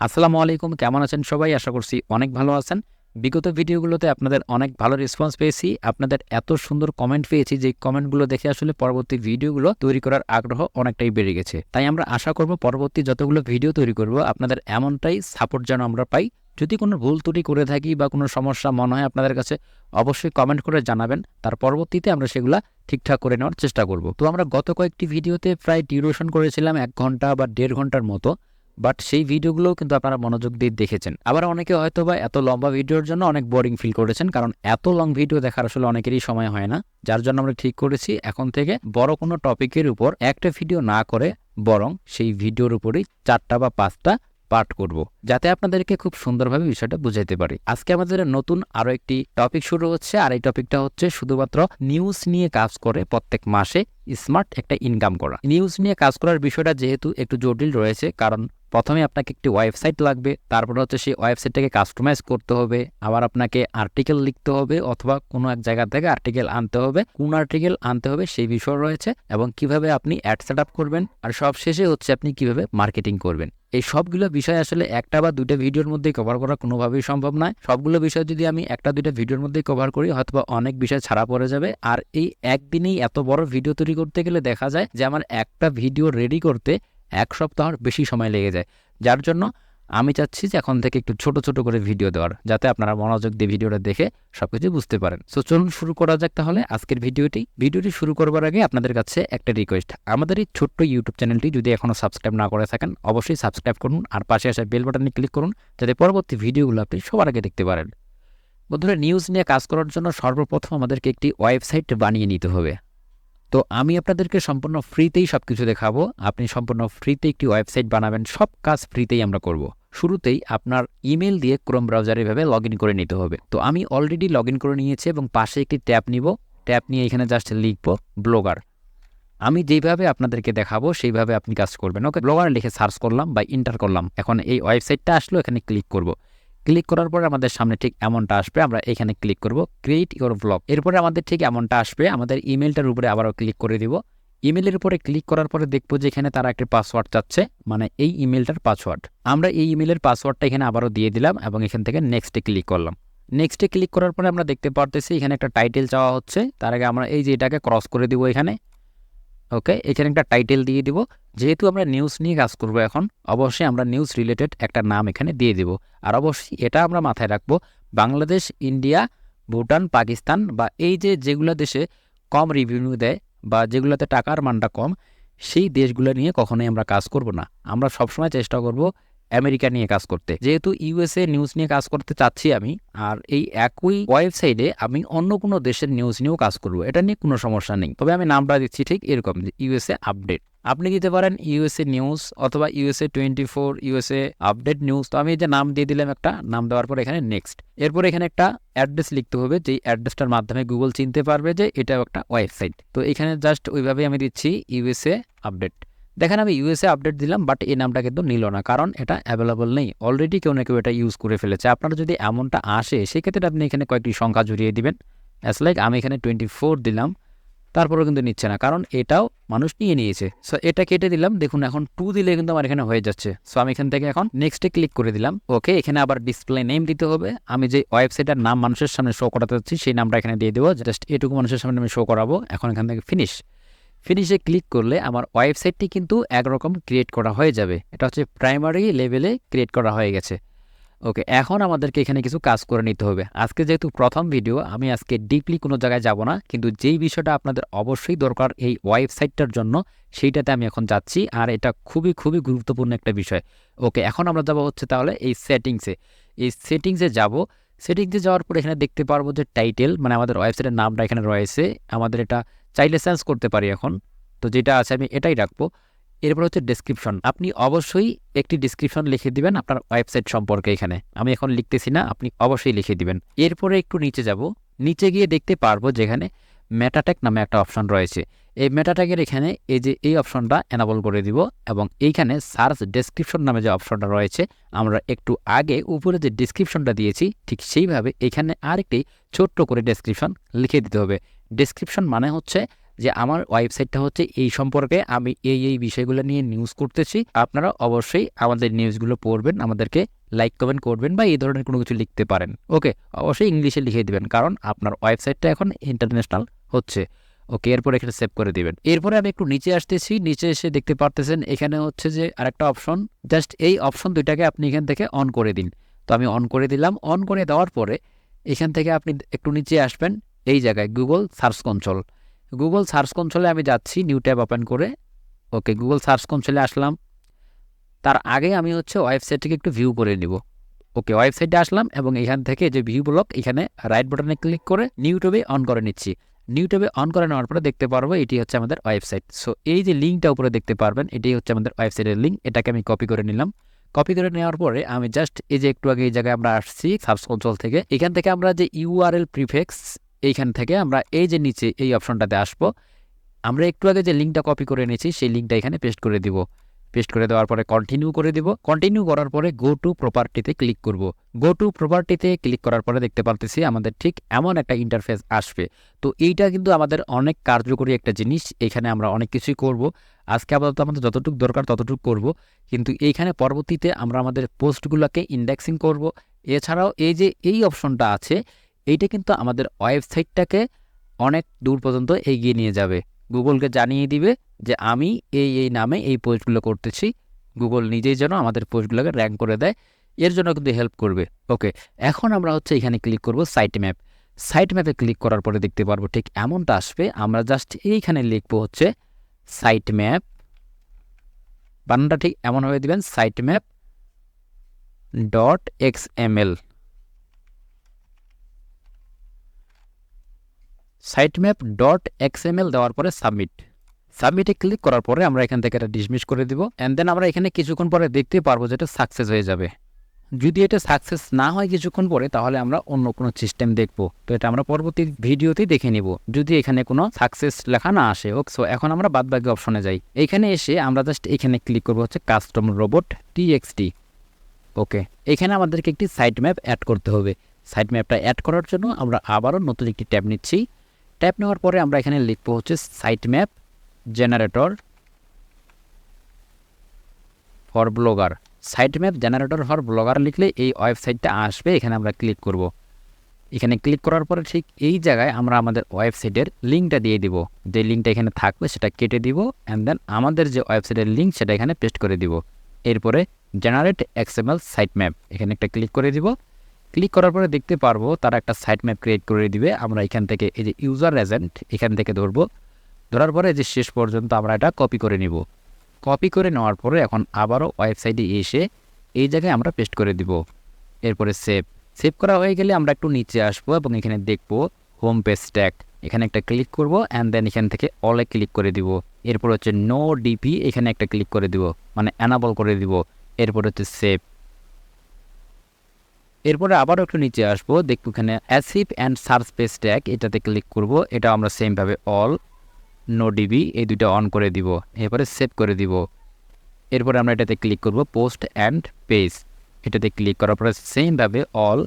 আসসালামু আলাইকুম, কেমন আছেন সবাই? আশা করছি অনেক ভালো আছেন। বিগত ভিডিওগুলোতে আপনাদের অনেক ভালো রেসপন্স পেয়েছি। আপনাদের এত সুন্দর কমেন্ট পেয়েছি যে কমেন্টগুলো দেখে আসলে পরবর্তী ভিডিওগুলো তৈরি করার আগ্রহ অনেকটাই বেড়ে গেছে। তাই আমরা আশা করব পরবর্তী যতগুলো ভিডিও তৈরি করব, আপনাদের এমনটাই সাপোর্ট যেন আমরা পাই। যদি কোনো ভুল ত্রুটি করে থাকি বা কোনো সমস্যা মনে হয় আপনাদের কাছে, অবশ্যই কমেন্ট করে জানাবেন। তার পরবর্তীতে আমরা সেগুলো ঠিকঠাক করে নেওয়ার চেষ্টা করব। তো আমরা গত কয়েকটি ভিডিওতে প্রায় ডিউরেশন করেছিলাম এক ঘণ্টা বা দেড় ঘণ্টার মতো। বাট সেই ভিডিওগুলোও কিন্তু আপনারা মনোযোগ দিয়ে দেখেছেন। আবার অনেকে হয়তো বা এত লম্বা ভিডিওর জন্য অনেক বোরিং ফিল করেছেন, কারণ এত লং ভিডিও দেখার আসলে অনেকেরই সময় হয় না, যার জন্য আমরা ঠিক করেছি এখন থেকে বড় কোনো টপিকের উপর একটা ভিডিও না করে বরং সেই ভিডিওর উপরেই চারটা বা পাঁচটা পাঠ করব, যাতে আপনাদেরকে খুব সুন্দরভাবে বিষয়টা বুঝাইতে পারি। আজকে আমাদের নতুন আরও একটি টপিক শুরু হচ্ছে, আর এই টপিকটা হচ্ছে শুধুমাত্র নিউজ নিয়ে কাজ করে প্রত্যেক মাসে স্মার্ট একটা ইনকাম করা। নিউজ নিয়ে কাজ করার বিষয়টা যেহেতু একটু জটিল রয়েছে, কারণ প্রথমে আপনাকে একটি ওয়েবসাইট লাগবে, তারপর হচ্ছে সেই ওয়েবসাইটটাকে কাস্টমাইজ করতে হবে, আবার আপনাকে আর্টিকেল লিখতে হবে অথবা কোনো এক জায়গা থেকে আর্টিকেল আনতে হবে, কোন আর্টিকেল আনতে হবে সেই বিষয় রয়েছে এবং কীভাবে আপনি অ্যাড সেট করবেন আর সব শেষে হচ্ছে আপনি কীভাবে মার্কেটিং করবেন। এই সবগুলো বিষয় আসলে একটা বা দুইটা ভিডিওর মধ্যেই কভার করা কোনোভাবেই সম্ভব নয়। সবগুলো বিষয় যদি আমি একটা দুইটা ভিডিওর মধ্যেই কভার করি, হয়তোবা অনেক বিষয় ছাড়া পড়ে যাবে। আর এই একদিনেই এত বড় ভিডিও তৈরি করতে গেলে দেখা যায় যে আমার একটা ভিডিও রেডি করতে এক সপ্তাহর বেশি সময় লেগে যায়। যার জন্য আমি চাচ্ছি যে এখন থেকে একটু ছোট ছোট করে ভিডিও দেওয়ার, যাতে আপনারা মনোযোগ দিয়ে ভিডিওটা দেখে সব কিছু বুঝতে পারেন। সো চলুন শুরু করা যাক তাহলে আজকের ভিডিওটি। ভিডিওটি শুরু করবার আগে আপনাদের কাছে একটা রিকোয়েস্ট আমাদের এই ছোট্ট ইউটিউব চ্যানেলটি যদি এখনও সাবস্ক্রাইব না করে থাকেন, অবশ্যই সাবস্ক্রাইব করুন আর পাশে আসা বেল বাটনে ক্লিক করুন, যাতে পরবর্তী ভিডিওগুলো আপনি সবার আগে দেখতে পারেন। বন্ধুরা নিউজ নিয়ে কাজ করার জন্য সর্বপ্রথম আমাদেরকে একটি ওয়েবসাইট বানিয়ে নিতে হবে। তো আমি আপনাদেরকে সম্পূর্ণ ফ্রিতেই সব কিছু দেখাবো। আপনি সম্পূর্ণ ফ্রিতে একটি ওয়েবসাইট বানাবেন, সব কাজ ফ্রিতেই আমরা করব। শুরুতেই আপনার ইমেল দিয়ে ক্রোম ব্রাউজারে এভাবে লগ করে নিতে হবে। তো আমি অলরেডি লগ করে নিয়েছি এবং পাশে একটি ট্যাব নিব। ট্যাব নিয়ে এখানে জাস্ট লিখব ব্লগার। আমি যেইভাবে আপনাদেরকে দেখাবো, সেইভাবে আপনি কাজ করবেন। ওকে, ব্লগার লিখে সার্চ করলাম বা ইন্টার করলাম। এখন এই ওয়েবসাইটটা আসলো, এখানে ক্লিক করব। ক্লিক করার পরে আমাদের সামনে ঠিক এমনটা আসবে। আমরা এখানে ক্লিক করব ক্রিয়েট ইউর ব্লগ এরপরে আমাদের ঠিক এমনটা আসবে। আমাদের ইমেলটার উপরে আবারও ক্লিক করে দিব। ইমেলের উপরে ক্লিক করার পরে দেখব যে এখানে তারা একটা পাসওয়ার্ড চাচ্ছে মানে এই ইমেলটার পাসওয়ার্ড আমরা এই ইমেলের পাসওয়ার্ডটা এখানে আবারও দিয়ে দিলাম এবং এখান থেকে নেক্সটে ক্লিক করলাম। নেক্সটে ক্লিক করার পরে আমরা দেখতে পারতেছি এখানে একটা টাইটেল চাওয়া হচ্ছে। তার আগে আমরা এই যে এটাকে ক্রস করে দিব এখানে। ওকে এখানে একটা টাইটেল দিয়ে দিব। যেহেতু আমরা নিউজ নিয়ে কাজ করব এখন, অবশ্যই আমরা নিউজ রিলেটেড একটা নাম এখানে দিয়ে দিব। আর অবশ্যই এটা আমরা মাথায় রাখব, বাংলাদেশ, ইন্ডিয়া, ভুটান, পাকিস্তান বা এই যে যেগুলো দেশে কম রিভিনিউ দেয় বা যেগুলোতে টাকার মানটা কম, সেই দেশগুলো নিয়ে কখনোই আমরা কাজ করব না। আমরা সবসময় চেষ্টা করব আমেরিকা নিয়ে কাজ করতে। যেহেতু ইউএসএ নিউজ নিয়ে কাজ করতে চাচ্ছি আমি, আর এই একই ওয়েবসাইটে আমি অন্য কোনো দেশের নিউজ নিয়েও কাজ করব, এটা নিয়ে কোনো সমস্যা নেই। তবে আমি নামটা দিচ্ছি ঠিক এরকম ইউএসএ আপডেট। আপনি দিতে পারেন ইউএসএ নিউজ অথবা USA twenty four, USA update news. তো আমি যে নাম দিয়ে দিলাম একটা, নাম দেওয়ার পর এখানে নেক্সট। এরপর এখানে একটা অ্যাড্রেস লিখতে হবে, যেই অ্যাড্রেসটার মাধ্যমে গুগল চিনতে পারবে যে এটাও একটা ওয়েবসাইট। তো এখানে জাস্ট ওইভাবেই আমি দিচ্ছি ইউএসএ আপডেট। দেখেন আমি ইউএসএ আপডেট দিলাম বাট এই নামটা কিন্তু নিল না, কারণ এটা অ্যাভেলেবল নেই। অলরেডি কেউ না কেউ এটা ইউজ করে ফেলেছে। আপনার যদি এমনটা আসে, সেক্ষেত্রে আপনি এখানে কয়েকটি সংখ্যা জুড়িয়ে দিবেন। অ্যাস লাইক আমি এখানে টোয়েন্টি ফোর দিলাম, তারপরেও কিন্তু নিচ্ছে না, কারণ এটাও মানুষ নিয়ে নিয়েছে। সো এটা কেটে দিলাম, দেখুন এখন টু দিলে কিন্তু আমার এখানে হয়ে যাচ্ছে। সো আমি এখান থেকে এখন নেক্সটে ক্লিক করে দিলাম। ওকে এখানে আবার ডিসপ্লে নেম দিতে হবে। আমি যে ওয়েবসাইটের নাম মানুষের সামনে শো করাতে যাচ্ছি, সেই নামটা এখানে দিয়ে দেবো। জাস্ট এটুকু মানুষের সামনে আমি শো করাবো। এখন এখান থেকে ফিনিশ ফিনিশে ক্লিক করলে আমার ওয়েবসাইটটি কিন্তু একরকম ক্রিয়েট করা হয়ে যাবে। এটা হচ্ছে প্রাইমারি লেভেলে ক্রিয়েট করা হয়ে গেছে। ওকে এখন আমাদেরকে এখানে কিছু কাজ করে নিতে হবে। আজকে যেহেতু প্রথম ভিডিও আমি আজকে ডিপলি কোনো জায়গায় যাব না। কিন্তু যেই বিষয়টা আপনাদের অবশ্যই দরকার এই ওয়েবসাইটটার জন্য, সেইটাতে আমি এখন যাচ্ছি। আর এটা খুবই খুবই গুরুত্বপূর্ণ একটা বিষয়। ওকে এখন আমরা যাব হচ্ছে তাহলে এই সেটিংসে এই সেটিংসে যাব। সেটিংসে যাওয়ার পর এখানে দেখতে পারব যে টাইটেল মানে আমাদের ওয়েবসাইটের নামটা এখানে রয়েছে। আমাদের এটা চাইলে চেঞ্জ করতে পারি এখন। তো যেটা আছে আমি এটাই রাখব। এরপর হচ্ছে ডেসক্রিপশন আপনি অবশ্যই একটি ডিসক্রিপশন লিখে দিবেন আপনার ওয়েবসাইট সম্পর্কে এখানে। আমি এখন লিখতেছি না, আপনি অবশ্যই লিখে দিবেন। এরপরে একটু নিচে যাব। নিচে গিয়ে দেখতে পারব যেখানে মেটাটেক নামে একটা অপশন রয়েছে। এই মেটাটেকের এখানে এই যে এই অপশনটা এনাবল করে দিব এবং এইখানে সার্চ ডেসক্রিপশন নামে যে অপশনটা রয়েছে, আমরা একটু আগে উপরে যে ডিসক্রিপশনটা দিয়েছি, ঠিক সেইভাবে এখানে আরেকটি ছোট্ট করে ডেসক্রিপশন লিখে দিতে হবে। ডেসক্রিপশন মানে হচ্ছে যে আমার ওয়েবসাইটটা হচ্ছে এই সম্পর্কে আমি এই এই বিষয়গুলো নিয়ে নিউজ করতেছি। আপনারা অবশ্যই আমাদের নিউজগুলো পড়বেন, আমাদেরকে লাইক কমেন্ট করবেন বা এই ধরনের কোনো কিছু লিখতে পারেন। ওকে অবশ্যই ইংলিশে লিখে দিবেন, কারণ আপনার ওয়েবসাইটটা এখন ইন্টারন্যাশনাল হচ্ছে। ওকে, এরপর এখানে সেভ করে দিবেন। এরপরে আমি একটু নিচে আসতেছি, নিচে এসে দেখতে পারতেছেন, এখানে হচ্ছে যে আরেকটা অপশন জাস্ট এই অপশন দুইটাকে আপনি এখান থেকে অন করে দিন। তো আমি অন করে দিলাম অন করে দেওয়ার পরে এখান থেকে আপনি একটু নিচে আসবেন, এই জায়গায় Google search console Google search কনসোলে আমি যাচ্ছি নিউ ট্যাব ওপেন করে। ওকে গুগল সার্চ কনসোলে আসলাম। তার আগে আমি হচ্ছে ওয়েবসাইটটিকে একটু ভিউ করে নিব। ওকে ওয়েবসাইটে আসলাম এবং এখান থেকে যে ভিউ ব্লক এখানে রাইট বাটনে ক্লিক করে নিউটিউবে অন করে নিচ্ছি। নিউটিউবে অন করে নেওয়ার পরে দেখতে পারব এটি হচ্ছে আমাদের ওয়েবসাইট সো এই যে লিঙ্কটা উপরে দেখতে পারবেন, এটাই হচ্ছে আমাদের ওয়েবসাইটের লিঙ্ক এটাকে আমি কপি করে নিলাম। কপি করে নেওয়ার পরে আমি জাস্ট এই যে একটু আগে এই জায়গায় আমরা আসছি সার্চ কনসোল থেকে, এখান থেকে আমরা যে ইউআরএল প্রিফেক্স এইখান থেকে আমরা এই যে নিচে এই অপশনটাতে আসব। আমরা একটু আগে যে লিঙ্কটা কপি করে নিয়েছি সেই লিঙ্কটা এখানে পেস্ট করে দিব। পেস্ট করে দেওয়ার পরে কন্টিনিউ করে দিব। কন্টিনিউ করার পরে গো টু প্রপার্টিতে ক্লিক করব। গো টু প্রপার্টিতে ক্লিক করার পরে দেখতে পারতেছি আমাদের ঠিক এমন একটা ইন্টারফেস আসবে। তো এইটা কিন্তু আমাদের অনেক কার্যকরী একটা জিনিস, এখানে আমরা অনেক কিছুই করব। আজকে আপাতত আমাদের যতটুকু দরকার ততটুকু করব। কিন্তু এইখানে পরবর্তীতে আমরা আমাদের পোস্টগুলোকে ইন্ডেক্সিং করব। এছাড়াও এই যে এই অপশনটা আছে, এইটা কিন্তু আমাদের ওয়েবসাইটটাকে অনেক দূর পর্যন্ত এগিয়ে নিয়ে যাবে। গুগলকে জানিয়ে দিবে যে আমি এই এই নামে এই পোস্টগুলো করতেছি। গুগল নিজেই যেন আমাদের পোস্টগুলোকে র্যাঙ্ক করে দেয়। এর জন্য কিন্তু হেল্প করবে। ওকে এখন আমরা হচ্ছে এখানে ক্লিক করব সাইট ম্যাপ সাইট ম্যাপে ক্লিক করার পরে দেখতে পারব ঠিক এমনটা আসবে। আমরা জাস্ট এইখানে লিখব হচ্ছে সাইট ম্যাপ বানানটা ঠিক এমন হয়ে দিবেন site map dot X M L site map dot XML দেওয়ার পরে সাবমিট সাবমিটে ক্লিক করার পরে আমরা এখান থেকে এটা ডিসমিস করে দিব। অ্যান্ড দেন আমরা এখানে কিছুক্ষণ পরে দেখতে পারব যে এটা সাকসেস হয়ে যাবে। যদি এটা সাকসেস না হয় কিছুক্ষণ পরে, তাহলে আমরা অন্য কোনো সিস্টেম দেখব। তো এটা আমরা পরবর্তী ভিডিওতেই দেখে নিব। যদি এখানে কোনো সাকসেস লেখা না আসে ওকে সো এখন আমরা বাদবাকি অপশনে যাই। এখানে এসে আমরা জাস্ট এখানে ক্লিক করব হচ্ছে কাস্টম রোবট টিএক্সটি ওকে এখানে আমাদেরকে একটি সাইট ম্যাপ অ্যাড করতে হবে। সাইট ম্যাপটা অ্যাড করার জন্য আমরা আবারও নতুন একটি ট্যাব নিচ্ছি। ট্যাপ নেওয়ার পরে আমরা এখানে লিখব হচ্ছে site map generator for blogger site map generator for blogger লিখলে এই ওয়েবসাইটটা আসবে, এখানে আমরা ক্লিক করব। এখানে ক্লিক করার পরে ঠিক এই জায়গায় আমরা আমাদের ওয়েবসাইটের লিঙ্কটা দিয়ে দিব। যে লিঙ্কটা এখানে থাকবে সেটা কেটে দিব অ্যান্ড দেন আমাদের যে ওয়েবসাইটের লিঙ্ক সেটা এখানে পেস্ট করে দিব। এরপরে জেনারেট এক্সএমএল সাইট ম্যাপ এখানে একটা ক্লিক করে দিব। ক্লিক করার পরে দেখতে পারব তারা একটা সাইট ম্যাপ ক্রিয়েট করে দিবে। আমরা এখান থেকে এই যে ইউজার এজেন্ট এখান থেকে ধরবো। ধরার পরে যে শেষ পর্যন্ত আমরা এটা কপি করে নিব। কপি করে নেওয়ার পরে এখন আবারও ওয়েবসাইটে এসে এই জায়গায় আমরা পেস্ট করে দিব। এরপরে সেভ সেভ করা হয়ে গেলে আমরা একটু নিচে আসব এবং এখানে দেখব হোম পেজ ট্যাগ এখানে একটা ক্লিক করব অ্যান্ড দেন এখান থেকে অলে ক্লিক করে দিব। এরপর হচ্ছে নো ডিপি এখানে একটা ক্লিক করে দিব। মানে অ্যানাবল করে দিব। এরপর হচ্ছে সেভ এরপরে আবারও একটু নিচে আসব। দেখব এখানে archive and search page tag, এটাতে ক্লিক করব। এটা আমরা সেমভাবে অল, নো ডিবি, এই দুটো অন করে দিব। এরপরে সেভ করে দিব। এরপরে আমরা এটাতে ক্লিক করব পোস্ট অ্যান্ড পেজ। এটাতে ক্লিক করার পরে সেমভাবে অল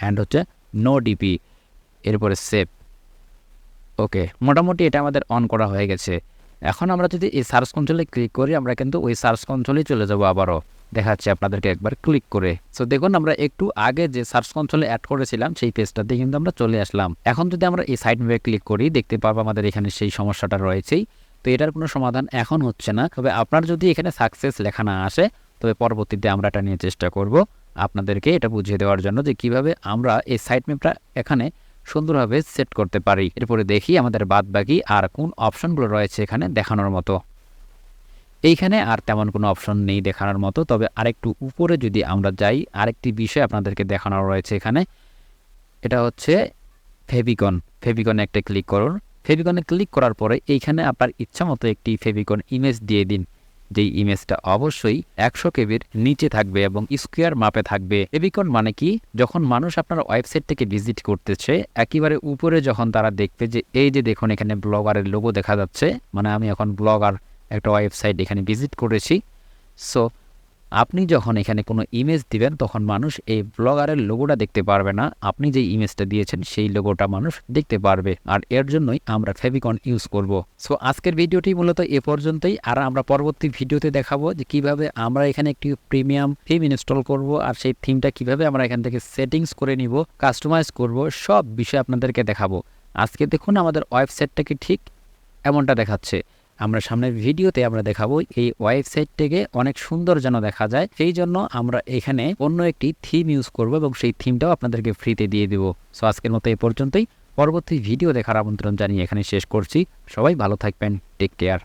অ্যান্ড হচ্ছে নো ডিপি এরপরে সেভ। ওকে, মোটামুটি এটা আমাদের অন করা হয়ে গেছে। এখন আমরা যদি এই সার্চ কন্ট্রোলে ক্লিক করি, আমরা কিন্তু ওই সার্চ কন্ট্রোলেই চলে যাব আবারও। দেখাচ্ছে আপনাদেরকে একবার ক্লিক করে। সো দেখুন, আমরা একটু আগে যে সার্চ কনসোলে অ্যাড করেছিলাম, সেই পেজটাতে কিন্তু আমরা চলে আসলাম। এখন যদি আমরা এই সাইড মেপে ক্লিক করি, দেখতে পাবো আমাদের এখানে সেই সমস্যাটা রয়েছেই। তো এটার কোনো সমাধান এখন হচ্ছে না। তবে আপনার যদি এখানে সাকসেস লেখা না আসে, তবে পরবর্তীতে আমরা এটা নিয়ে চেষ্টা করব আপনাদেরকে এটা বুঝিয়ে দেওয়ার জন্য যে কীভাবে আমরা এই সাইট ম্যাপটা এখানে সুন্দরভাবে সেট করতে পারি। এরপরে দেখি আমাদের বাদ বাকি আর কোন অপশনগুলো রয়েছে এখানে দেখানোর মতো। এইখানে আর তেমন কোনো অপশন নেই দেখানোর মতো। তবে আরেকটু উপরে যদি আমরা যাই, আরেকটি বিষয় আপনাদেরকে দেখানো রয়েছে এখানে। এটা হচ্ছে ফেভিকন। ফেভিকনে একটা ক্লিক করুন। ফেভিকনে ক্লিক করার পরে এইখানে আপনার ইচ্ছা মতো একটি ফেভিকন ইমেজ দিয়ে দিন। যেই ইমেজটা অবশ্যই একশো কেবির নিচে থাকবে এবং স্কোয়ার মাপে থাকবে। ফেভিকন মানে কি? যখন মানুষ আপনার ওয়েবসাইট থেকে ভিজিট করতেছে, একেবারে উপরে যখন তারা দেখবে যে, এই যে দেখুন এখানে ব্লগারের লোগো দেখা যাচ্ছে। মানে আমি এখন ব্লগার একটা ওয়েবসাইট এখানে ভিজিট করেছি। সো আপনি যখন এখানে কোনো ইমেজ দিবেন, তখন মানুষ এই ব্লগারের লোগোটা দেখতে পারবে না। আপনি যে ইমেজটা দিয়েছেন, সেই লোগোটা মানুষ দেখতে পারবে। আর এর জন্যই আমরা ফেভিকন ইউজ করব। সো আজকের ভিডিওটি মূলত এ পর্যন্তই। আর আমরা পরবর্তী ভিডিওতে দেখাবো যে কীভাবে আমরা এখানে একটি প্রিমিয়াম থিম ইনস্টল করব আর সেই থিমটা কীভাবে আমরা এখান থেকে সেটিংস করে নিব কাস্টমাইজ করব, সব বিষয় আপনাদেরকে দেখাবো। আজকে দেখুন আমাদের ওয়েবসাইটটাকে ঠিক এমনটা দেখাচ্ছে। আমরা সামনের ভিডিওতে আমরা দেখাবো এই ওয়েবসাইট থেকে অনেক সুন্দর যেন দেখা যায়। সেই জন্য আমরা এখানে অন্য একটি থিম ইউজ করব এবং সেই থিমটাও আপনাদেরকে ফ্রিতে দিয়ে দেব। সো আজকের মতো এ পর্যন্তই। পরবর্তী ভিডিও দেখার আমন্ত্রণ জানিয়ে এখানে শেষ করছি। সবাই ভালো থাকবেন। Take care.